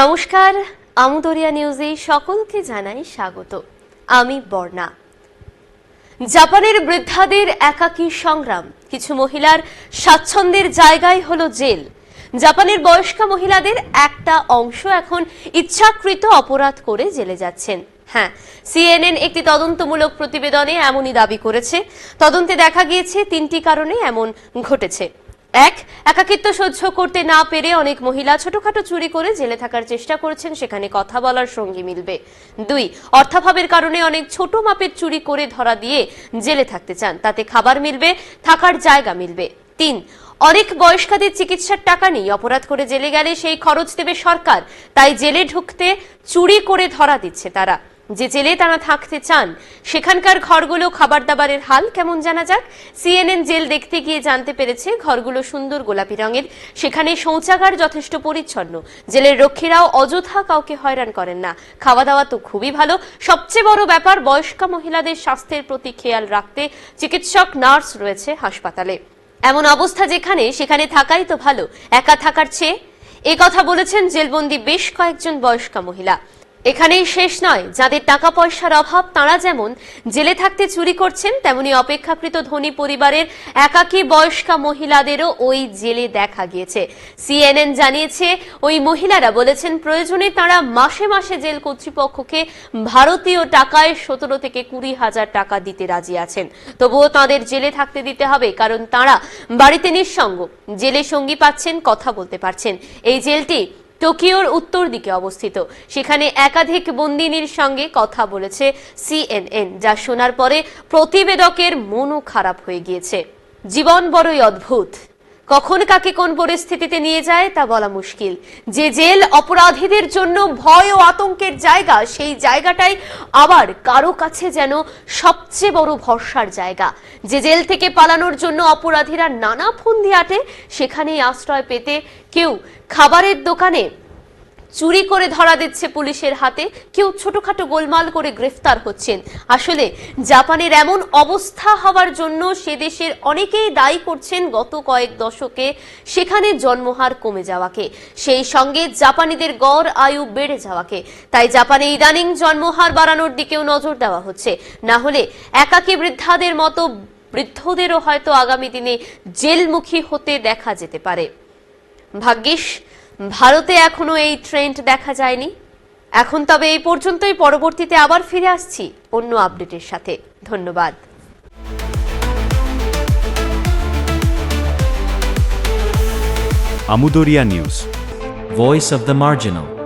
নমস্কার, আমুদরিয়া নিউজে সকলকে জানাই স্বাগত। আমি বর্ণা। জাপানের বৃদ্ধাদের একাকী সংগ্রাম। কিছু মহিলার স্বাচ্ছন্দ্যের জায়গায় হলো জেল। জাপানের বয়স্কা মহিলাদের একটা অংশ এখন ইচ্ছাকৃত অপরাধ করে জেলে যাচ্ছেন। হ্যাঁ সিএনএন একটি তদন্তমূলক প্রতিবেদনে এমনই দাবি করেছে। তদন্তে দেখা গিয়েছে তিনটি কারণে এমন ঘটেছে। এক, একাকিত্ব সহ্য করতে না পেরে অনেক মহিলা ছোটখাটো চুরি করে জেলে থাকার চেষ্টা করেছেন, সেখানে কথা বলার সঙ্গী মিলবে। দুই, অর্থাভাবের কারণে অনেক ছোট মাপের চুরি করে ধরা দিয়ে জেলে থাকতে চান, তাতে খাবার মিলবে, থাকার জায়গা মিলবে। তিন, অনেক বয়স্কাদের চিকিৎসার টাকা নেই, অপরাধ করে জেলে গেলে সেই খরচ দেবে সরকার, তাই জেলে ঢুকতে চুরি করে ধরা দিচ্ছে তারা। যে জেলে তারা থাকতে চান, সেখানকার ঘরগুলো খাবার দাবারের হাল কেমন জানা যাক? সিএনএন জেল দেখতে গিয়ে জানতে পেরেছে ঘরগুলো সুন্দর গোলাপি রঙের, সেখানে শৌচাগার যথেষ্ট পরিচ্ছন্ন। জেলের রক্ষীরাও অযথা কাউকে হয়রান করেন না। খাওয়া দাওয়া তো খুবই ভালো। সবচেয়ে বড় ব্যাপার, বয়স্কা মহিলাদের স্বাস্থ্যের প্রতি খেয়াল রাখতে চিকিৎসক, নার্স রয়েছে হাসপাতালে। এমন অবস্থা যেখানে, সেখানে থাকাই তো ভালো। একা থাকার চেয়ে, এ কথা বলেছেন জেলবন্দি বেশ কয়েকজন বয়স্কা মহিলা। এখানেই শেষ নয়। যাদের টাকা পয়সার অভাব, তারা যেমন জেলে থাকতে চুরি করছেন, তেমনি অপেক্ষাকৃত ধনী পরিবারের একাকী বয়স্কা মহিলাদেরও ওই জেলে দেখা গিয়েছে। সিএনএন জানিয়েছে, ওই মহিলারা বলেছেন, প্রয়োজনে তারা মাসে মাসে জেল কর্তৃপক্ষকে ভারতীয় টাকায় সতেরো থেকে কুড়ি হাজার টাকা দিতে রাজি আছেন। তবুও তাদের জেলে থাকতে দিতে হবে, কারণ তারা বাড়িতে নিঃসঙ্গ। জেলে সঙ্গী পাচ্ছেন, কথা বলতে পারছেন। এই জেলটি টোকিওর উত্তর দিকে অবস্থিত। সেখানে একাধিক বন্দিনীর সঙ্গে কথা বলেছে সিএনএন, যা শোনার পরে প্রতিবেদকের মনও খারাপ হয়ে গিয়েছে। জীবন বড়ই অদ্ভুত। কখন কাকে কোন পরিস্থিতিতে নিয়ে যায় তা বলা মুশকিল। যে জেল অপরাধীদের জন্য ভয় ও আতঙ্কের জায়গা, সেই জায়গাটাই আবার কারও কাছে যেন সবচেয়ে বড় ভরসার জায়গা। যে জেল থেকে পালানোর জন্য অপরাধীরা নানা ফন্দি আটে, সেখানেই আশ্রয় পেতে কেউ খাবারের দোকানে চুরি করে ধরা দিচ্ছে পুলিশের হাতে। কেউ ছোটখাটো গোলমাল করে গ্রেফতার হচ্ছেন। আসলে জাপানের এমন অবস্থা হওয়ার জন্য সে দেশের অনেকেই দায়ী করছেন গত কয়েক দশকে। সেখানে জন্মহার কমে যাওয়াকে। সেই সঙ্গে জাপানিদের গড় আয়ু বেড়ে যাওয়াকে। তাই জাপানে ইদানিং জন্মহার বাড়ানোর দিকেও নজর দেওয়া হচ্ছে। না হলে একাকী বৃদ্ধাদের মতো বৃদ্ধদেরও হয়তো আগামী দিনে জেলমুখী হতে দেখা যেতে পারে। ভাগ্যিস ভারতে এখনও এই ট্রেন্ড দেখা যায়নি। এখন তবে এই পর্যন্তই, পরবর্তীতে আবার ফিরে আসছি অন্য আপডেটের সাথে। ধন্যবাদ। আমুদরিয়া news voice of the Marginal.